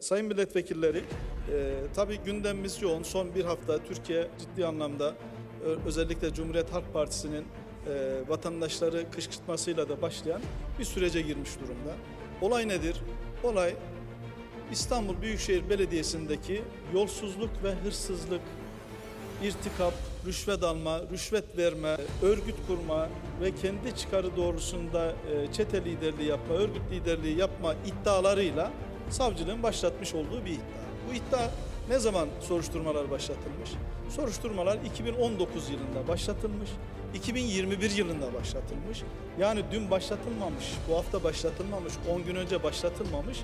Sayın milletvekilleri, e, tabii gündemimiz yoğun. Son bir hafta Türkiye ciddi anlamda özellikle Cumhuriyet Halk Partisi'nin e, vatandaşları kışkırtmasıyla da başlayan bir sürece girmiş durumda. Olay nedir? Olay İstanbul Büyükşehir Belediyesi'ndeki yolsuzluk ve hırsızlık, irtikap, rüşvet alma, rüşvet verme, örgüt kurma ve kendi çıkarı doğrusunda e, çete liderliği yapma, örgüt liderliği yapma iddialarıyla savcılığın başlatmış olduğu bir iddia. Bu iddia ne zaman soruşturmalar başlatılmış? Soruşturmalar 2019 yılında başlatılmış, 2021 yılında başlatılmış. Yani dün başlatılmamış, bu hafta başlatılmamış, 10 gün önce başlatılmamış.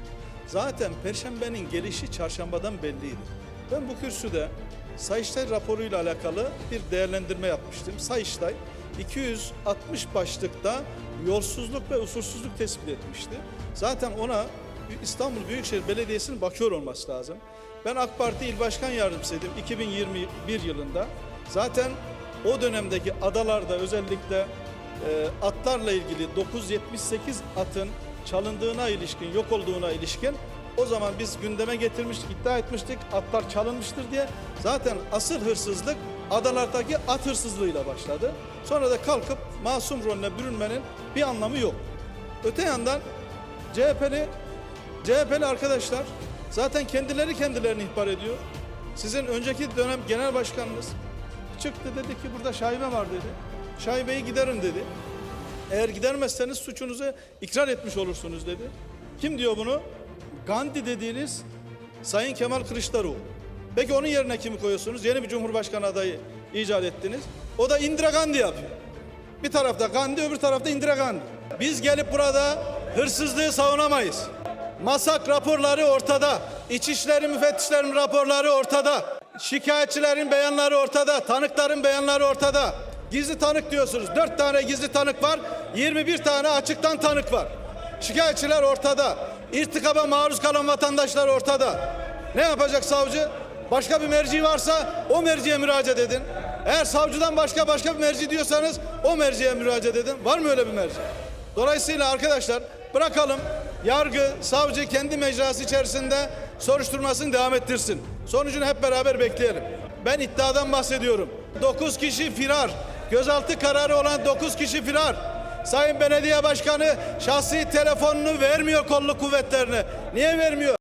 Zaten Perşembenin gelişi çarşambadan belliydi. Ben bu kürsüde Sayıştay raporuyla alakalı bir değerlendirme yapmıştım. Sayıştay 260 başlıkta yolsuzluk ve usulsüzlük tespit etmişti. Zaten ona İstanbul Büyükşehir Belediyesi'nin bakıyor olması lazım. Ben AK Parti İl Başkan Yardımcısıydım 2021 yılında. Zaten o dönemdeki adalarda özellikle e, atlarla ilgili 978 atın çalındığına ilişkin, yok olduğuna ilişkin o zaman biz gündeme getirmiştik, iddia etmiştik atlar çalınmıştır diye. Zaten asıl hırsızlık adalardaki at hırsızlığıyla başladı. Sonra da kalkıp masum rolüne bürünmenin bir anlamı yok. Öte yandan CHP'li CHP'li arkadaşlar zaten kendileri kendilerini ihbar ediyor. Sizin önceki dönem genel başkanınız çıktı dedi ki burada şaibe var dedi. Şaibeyi giderin dedi. Eğer gidermezseniz suçunuzu ikrar etmiş olursunuz dedi. Kim diyor bunu? Gandhi dediğiniz Sayın Kemal Kılıçdaroğlu. Peki onun yerine kimi koyuyorsunuz? Yeni bir cumhurbaşkanı adayı icat ettiniz. O da Indira Gandhi yapıyor. Bir tarafta Gandhi, öbür tarafta Indira Gandhi. Biz gelip burada hırsızlığı savunamayız. Masak raporları ortada. İçişleri müfettişlerin raporları ortada. Şikayetçilerin beyanları ortada. Tanıkların beyanları ortada. Gizli tanık diyorsunuz. Dört tane gizli tanık var. 21 tane açıktan tanık var. Şikayetçiler ortada. İrtikaba maruz kalan vatandaşlar ortada. Ne yapacak savcı? Başka bir merci varsa o merciye müracaat edin. Eğer savcıdan başka başka bir merci diyorsanız o merciye müracaat edin. Var mı öyle bir merci? Dolayısıyla arkadaşlar bırakalım yargı, savcı kendi mecrası içerisinde soruşturmasını devam ettirsin. Sonucunu hep beraber bekleyelim. Ben iddiadan bahsediyorum. 9 kişi firar. Gözaltı kararı olan 9 kişi firar. Sayın Belediye Başkanı şahsi telefonunu vermiyor kolluk kuvvetlerine. Niye vermiyor?